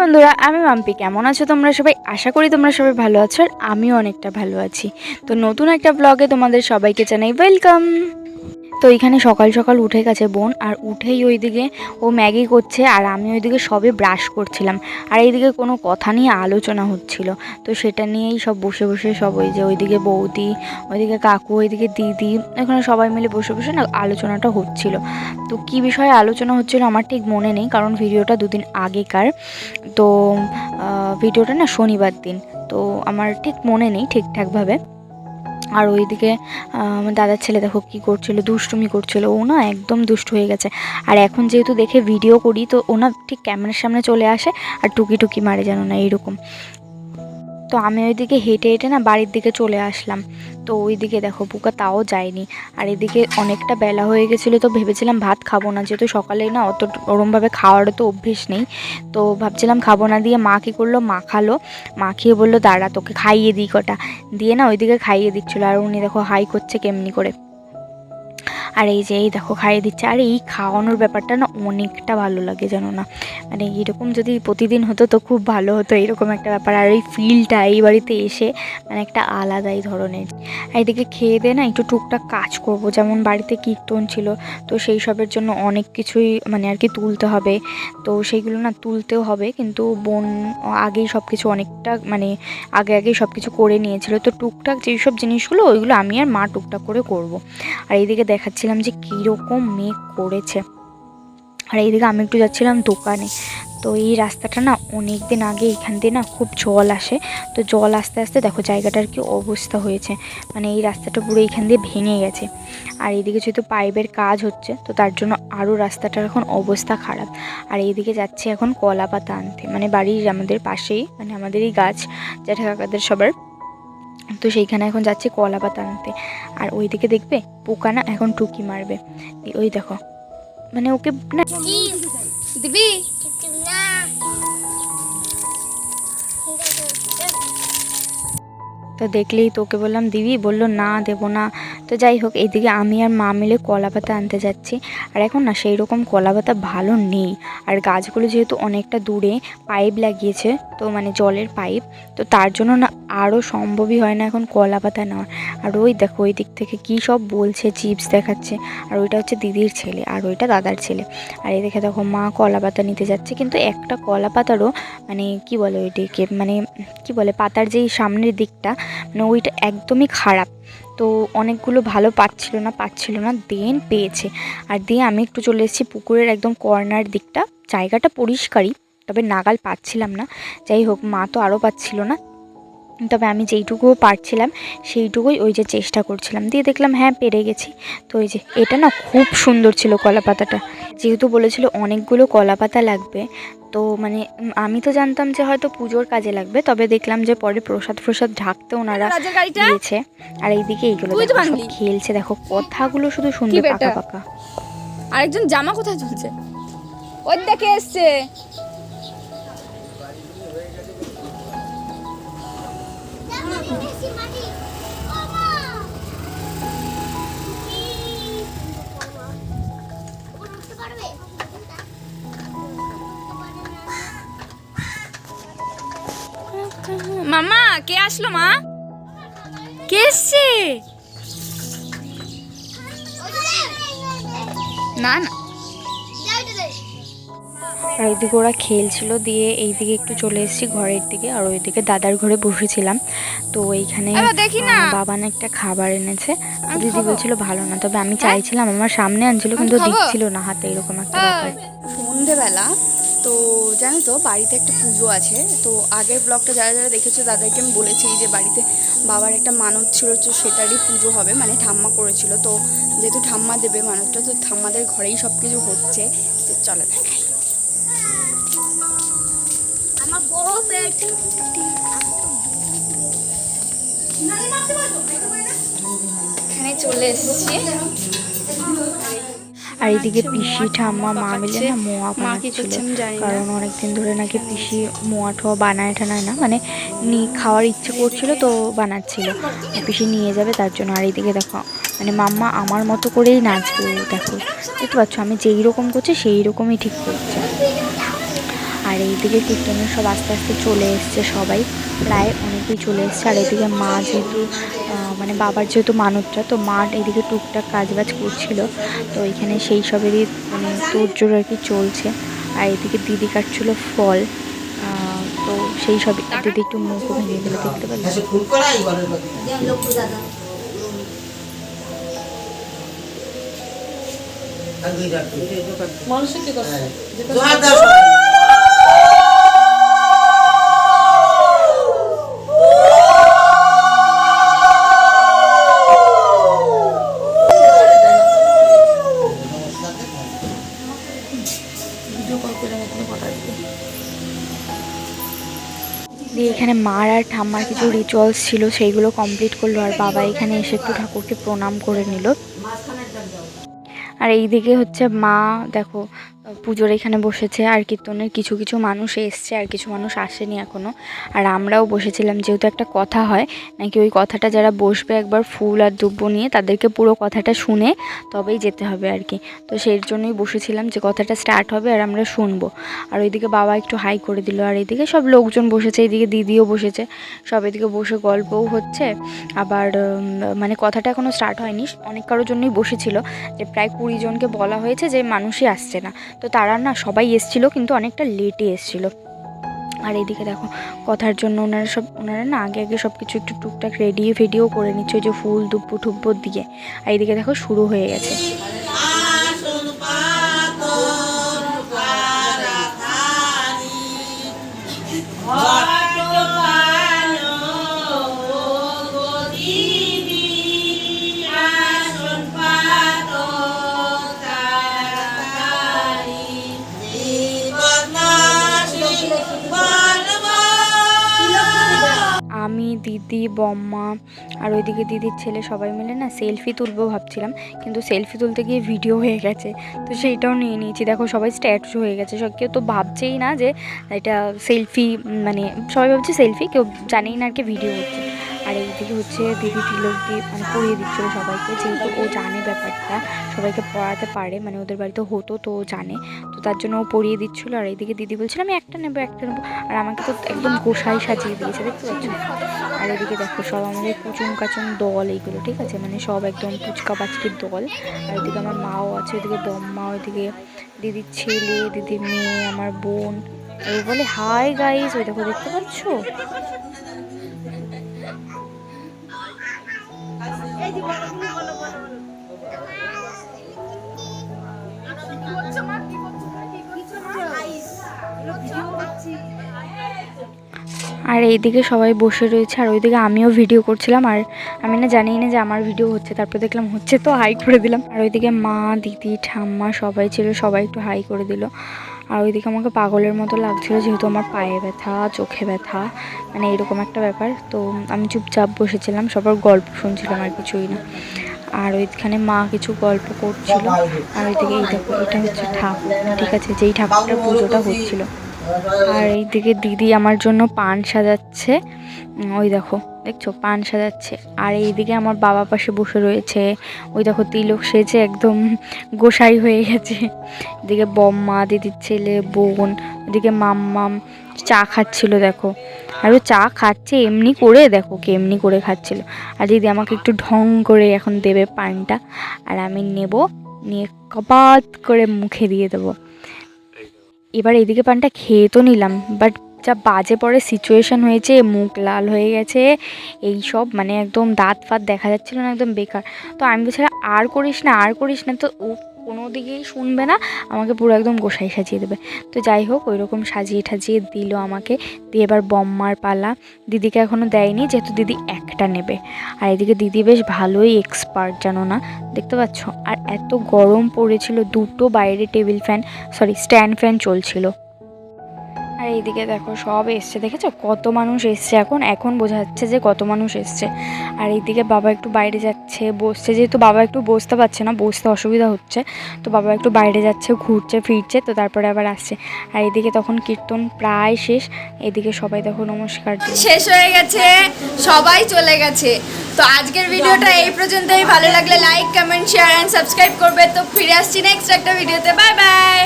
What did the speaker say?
বন্ধুরা, আমি মাম্পি। কেমন আছো তোমরা সবাই? আশা করি তোমরা সবাই ভালো আছো আর আমিও অনেকটা ভালো আছি। তো নতুন একটা ব্লগে তোমাদের সবাইকে জানাই ওয়েলকাম তো এখানে সকাল সকাল উঠে গেছে বোন, আর উঠেই ওইদিকে ও ম্যাগি করছে, আর আমি ওইদিকে সবে ব্রাশ করছিলাম। আর এইদিকে কোনো কথা নিয়ে আলোচনা হচ্ছিল। তো সেটা নিয়েই সব বসে বসে সব ওই যে ওইদিকে বৌদি, ওইদিকে কাকু, ওইদিকে দিদি, এখানে সবাই মিলে বসে বসে না আলোচনাটা হচ্ছিল। তো কী বিষয়ে আলোচনা হচ্ছিল আমার ঠিক মনে নেই, কারণ ভিডিওটা দুদিন আগেকার। তো ভিডিওটা না শনিবার দিন। তো আমার ঠিক মনে নেই ঠিকঠাকভাবে। আর ওইদিকে আমার দাদার ছেলে দেখো কী করছিল, দুষ্টুমি করছিল, ও না একদম দুষ্ট হয়ে গেছে। আর এখন যেহেতু দেখে ভিডিও করি, তো ও না ঠিক ক্যামেরার সামনে চলে আসে, আর টুকি টুকি মারে জানো না, এইরকম। তো আমি ওইদিকে হেঁটে হেঁটে না বাড়ির দিকে চলে আসলাম। তো ওইদিকে দেখো বুকা তাও যায়নি। আর এদিকে অনেকটা বেলা হয়ে গেছিল তো ভেবেছিলাম ভাত খাব না। যেহেতু সকালে না অত ওরমভাবে খাওয়ারও তো অভ্যেস নেই। তো ভাবছিলাম খাব না দিয়ে মা কী করল? মাখালো মাখিয়ে বলল, দাঁড়া তোকে খাইয়ে দিই কটা। দিয়ে না ওইদিকে খাইয়ে দিচ্ছিল। আর উনি দেখো হাই করছে কেমনি করে। আর এই যে, এই দেখো, খাইয়ে দিচ্ছে। আর এই খাওয়ানোর ব্যাপারটা না অনেকটা ভালো লাগে, জানো না? মানে এরকম যদি প্রতিদিন হতো তো খুব ভালো হতো, এরকম একটা ব্যাপার। আর এই ফিলটা এই বাড়িতে এসে মানে একটা আলাদাই ধরনের। আর এদিকে খেয়ে দিয়ে না একটু টুকটাক কাজ করব। যেমন বাড়িতে কীর্তন ছিল, তো সেই সবের জন্য অনেক কিছুই মানে আর কি তুলতে হবে। তো সেইগুলো না তুলতেও হবে, কিন্তু বোন আগেই সব কিছু অনেকটা মানে আগে আগেই সব কিছু করে নিয়েছিল। তো টুকটাক যেই সব জিনিসগুলো, ওইগুলো আমি আর মা টুকটাক করে করব। আর এইদিকে দেখাচ্ছিলাম যে কীরকম মেঘ করেছে। আর এইদিকে আমি একটু যাচ্ছিলাম দোকানে। তো এই রাস্তাটা না অনেক দিন আগে এখান দিয়ে না খুব জল আসে। তো জল আস্তে আস্তে দেখো জায়গাটার কি অবস্থা হয়েছে। মানে এই রাস্তাটা পুরো এখান দিয়ে ভেঙে গেছে। আর এইদিকে যেহেতু পাইপের কাজ হচ্ছে, তো তার জন্য আরও রাস্তাটার এখন অবস্থা খারাপ। আর এইদিকে যাচ্ছে এখন কলা পাতা আনতে। মানে বাড়ির আমাদের পাশেই মানে আমাদের এই গাছ জ্যাঠা কাকাদের সবার। তো সেইখানে এখন যাচ্ছে কলা পাতা আনতে। আর ওইদিকে দেখবে পোকা না এখন টুকি মারবে। ওই দেখো। মানে ওকে না দিবি? তো দেখলেই তোকে বললাম দিবি? বলল না দেবো না। তো যাই হোক এইদিকে আমি আর মা মিলে কলা পাতা আনতে যাচ্ছি। আর এখন না সেই রকম কলা পাতা ভালো নেই। আর গাছগুলো যেহেতু অনেকটা দূরে পাইপ লাগিয়েছে, তো মানে জলের পাইপ, তো তার জন্য না আরও সম্ভবই হয় না এখন কলা পাতা নেওয়ার। আর ওই দেখো, ওই দিক থেকে কী সব বলছে, চিপস দেখাচ্ছে। আর ওইটা হচ্ছে দিদির ছেলে, আর ওইটা দাদার ছেলে। আর এই দেখে দেখো, মা কলা পাতা নিতে যাচ্ছে। কিন্তু একটা কলা পাতারও মানে কি বলে ওইটাকে মানে কি বলে, পাতার যেই সামনের দিকটা মানে ওইটা একদমই খারাপ। তো অনেকগুলো ভালো পাচ্ছিল না পাচ্ছিল না, দেন পেয়েছে। আর দিয়ে আমি একটু চলে এসেছি পুকুরের একদম কর্নার দিকটা। জায়গাটা পরিষ্কারই, তবে নাগাল পাচ্ছিলাম না। যাই হোক, মা তো আরও পাচ্ছিল না। তবে আমি যেইটুকু পারছিলাম, সেইটুকুই ওই যে চেষ্টা করছিলাম। দিয়ে দেখলাম হ্যাঁ পেরে গেছি। তো ওই যে, এটা না খুব সুন্দর ছিল কলা পাতাটা যেহেতু বলেছিল অনেকগুলো কলা পাতা লাগবে তো মানে আমি তো জানতাম যে হয়তো পুজোর কাজে লাগবে তবে দেখলাম যে পরে প্রসাদ প্রসাদ ঢাকতে ওনারা দিয়েছে। আর এইদিকে এইগুলো। খেলছে দেখো কথাগুলো শুধু শুনবে বেটা? পাকা। পাকা আরেকজন জামা কোথায় ঝুলছে ওই দেখে এসছে। মামা কে আসলো মা? কে এসছে? না না। আর এইদিকে ওরা খেলছিল দিয়ে এইদিকে একটু চলে এসেছি ঘরের দিকে আর ওইদিকে দাদার ঘরে বসেছিলাম। তো এইখানে বাবান একটা খাবার এনেছে। দিদি। বলছিল ভালো না তবে আমি চাইছিলাম আমার সামনে আনছিল কিন্তু? দিচ্ছিল না হাতে এরকম একটা ব্যাপার। সন্ধেবেলা তো জানো তো বাড়িতে একটা পুজো আছে। তো আগের ব্লগটা যারা যারা দেখেছ তাদেরকে আমি বলেছি যে বাড়িতে বাবার একটা মানত ছিল তো সেটারই পুজো হবে মানে ঠাম্মা করেছিল। তো যেহেতু ঠাম্মা দেবে মানতটা তো ঠাম্মাদের ঘরেই সব কিছু হচ্ছে। যে চলে দেখাই। এখানে চলে এসেছি। আর এদিকে পিসি ঠাম্মা মা মিলে না মোয়া বানাচ্ছিল। কারণ অনেকদিন ধরে নাকি পিসি মোয়া ঠোয়া বানায় টানায় না মানে নি খাওয়ার ইচ্ছে করছিল তো বানাচ্ছিল। পিসি নিয়ে যাবে তার জন্য। আর এদিকে দেখো মানে মাম্মা আমার মতো করেই নাচবে। দেখো বুঝতে পারছ আমি যেই রকম করছি সেই রকমই ঠিক করছে। আর এইদিকে কীর্তনের সব আস্তে আস্তে চলে এসছে সবাই। প্রায় অনেকেই চলে এসছে। আর এদিকে মা যেহেতু মানে বাবার যেহেতু মানবটা তো মা এদিকে টুকটাক কাজবাজ করছিল। তো এখানে সেই সবেরই মানে তোড়জোড় আর কি চলছে। আর এদিকে দিদি কাটছিল ফল। তো সেই সবই আর দিদি একটু মুখ ভেঙে গেলে দেখতে পেলে এখানে মার আর ঠাম্মার কিছু রিচুয়ালস ছিল, সেইগুলো কমপ্লিট করল আর বাবা এখানে এসে একটু ঠাকুরকে প্রণাম করে নিল। আর এইদিকে হচ্ছে মা, দেখো পুজোর এখানে বসেছে আর কীর্তনের কিছু কিছু মানুষ এসছে আর কিছু মানুষ আসেনি এখনও আর আমরাও বসেছিলাম, যেহেতু একটা কথা হয়, নাকি ওই কথাটা যারা বসবে একবার ফুল আর দুব্য নিয়ে, তাদেরকে পুরো কথাটা শুনে তবেই যেতে হবে আর কি। তো সেই জন্যই বসেছিলাম যে কথাটা স্টার্ট হবে আর আমরা শুনব। আর ওইদিকে বাবা একটু হাই করে দিল, আর এইদিকে সব লোকজন বসেছে এইদিকে দিদিও বসেছে। সব এদিকে বসে গল্পও হচ্ছে। আবার মানে কথাটা এখনও স্টার্ট হয়নি। অনেক কারোর জন্যই বসেছিল যে প্রায় কুড়ি জনকে বলা হয়েছে যে মানুষই আসছে না। তো তারা না সবাই এসছিল, কিন্তু অনেকটা লেটে এসছিল। আর এদিকে দেখো, কথার জন্য ওনারা সব, ওনারা না আগে আগে সব কিছু একটু টুকটাক রেডিও ফেডিও করে নিচ্ছে যে ফুল দুব্বু টুব্বু দিয়ে। আর এদিকে দেখো শুরু হয়ে গেছে। দিদি, বম্মা আর ওইদিকে দিদির ছেলে সবাই মিলে না সেলফি তুলবো ভাবছিলাম, কিন্তু সেলফি তুলতে গিয়ে ভিডিও হয়ে গেছে। তো সেইটাও নিয়ে নিয়েছি। দেখো সবাই স্ট্যাটু হয়ে গেছে। সব কেউ তো ভাবছেই না যে এটা সেলফি মানে সবাই ভাবছে সেলফি কেউ জানেই না আর কি ভিডিও হচ্ছে। আর এইদিকে হচ্ছে দিদি তিলক দিয়ে মানে পড়িয়ে দিচ্ছিল সবাইকে, যেহেতু ও জানে ব্যাপারটা, সবাইকে পড়াতে পারে মানে ওদের বাড়িতে হতো তো ও জানে, তো তার জন্য ও পড়িয়ে দিচ্ছিল। আর এইদিকে দিদি বলছিল, আমি একটা নেব একটা নেব। আর আমাকে তো একদম গোসাই সাজিয়ে দিয়েছে, দেখতে পাচ্ছ? আর এদিকে দেখো, সব আমাদের কুচুম কাচুম দল এইগুলো, ঠিক আছে? মানে সব একদম পুচকা পাচকির দল। আর এদিকে আমার মাও আছে ওইদিকে বম্মা ওইদিকে দিদির ছেলে, দিদির মেয়ে, আমার বোন। ও বলে, হাই গাইস, ওই দেখো, দেখতে পাচ্ছ? 哎，你 tiga. আর এইদিকে সবাই বসে রয়েছে, আর ওইদিকে আমিও ভিডিও করছিলাম, আর আমি না জানি না যে আমার ভিডিও হচ্ছে, তারপর দেখলাম হচ্ছে তো হাই করে দিলাম। আর ওইদিকে মা, দিদি, ঠাম্মা সবাই ছিল, সবাই একটু হাই করে দিল। আর ওইদিকে আমাকে পাগলের মতো লাগছিল, যেহেতু আমার পায়ে ব্যথা, চোখে ব্যথা মানে এরকম একটা ব্যাপার। তো আমি চুপচাপ বসেছিলাম, সবার গল্প শুনছিলাম আর কিছুই না। আর ওইখানে মা কিছু গল্প করছিল, আর ওইদিকে এই দেখো, এটা হচ্ছে ঠাকুর, ঠিক আছে? যেই ঠাকুরটার পুজোটা হচ্ছিল। আর এইদিকে দিদি আমার জন্য পান সাজাচ্ছে। ওই দেখো, দেখছ? পান সাজাচ্ছে। আর এইদিকে আমার বাবা পাশে বসে রয়েছে। ওই দেখো, তিলক সেজে একদম গোসাই হয়ে গেছে। এদিকে বম্মা, দিদির ছেলে, বোন, এদিকে মাম্মাম চা খাচ্ছিল, দেখো। আর ও চা খাচ্ছে, এমনি করে, দেখো, কি এমনি করে খাচ্ছিল। আর দিদি আমাকে একটু ঢং করে এখন দেবে পানটা। আর আমি নেব, নিয়ে কপাত করে মুখে দিয়ে দেবো। এবার এদিকে পানটা খেয়ে তো নিলাম বাট যা বাজে পরে সিচুয়েশন হয়েছে, মুখ লাল হয়ে গেছে এই সব মানে একদম দাঁত ফাত দেখা যাচ্ছিল না, একদম বেকার। তো আমি বলছিলাম আর করিস না, আর করিস না। তো ও কোনো দিকেই শুনবে না, আমাকে পুরো একদম গোসাই সাজিয়ে দেবে। তো যাই হোক ওই রকম সাজিয়ে ঠাজিয়ে দিল আমাকে। দিয়ে এবার বম্মার পালা। দিদিকে এখনও দেয়নি, যেহেতু দিদি একটা নেবে। আর এদিকে দিদি বেশ ভালোই এক্সপার্ট জানো না? দেখতে পাচ্ছ? আর এত গরম পড়েছিল, দুটো বাইরে table fan sorry stand fan চলছিল। আর এইদিকে দেখো সব এসছে, দেখেছ? কত মানুষ এসছে এখন এখন বোঝা যাচ্ছে যে কত মানুষ এসছে। আর এইদিকে বাবা একটু বাইরে যাচ্ছে, বসছে, যেহেতু বাবা একটু বসতে পারছে না, বসতে অসুবিধা হচ্ছে, তো বাবা একটু বাইরে যাচ্ছে, ঘুরছে, ফিরছে, তো তারপরে আবার আসছে। আর এদিকে তখন কীর্তন প্রায় শেষ এদিকে সবাই দেখো নমস্কার শেষ হয়ে গেছে, সবাই চলে গেছে। তো আজকের ভিডিওটা এই পর্যন্তই, ভালো লাগলে like comment share and subscribe করবে। তো ফিরে আসছি নেক্সট একটা ভিডিওতে বাই বাই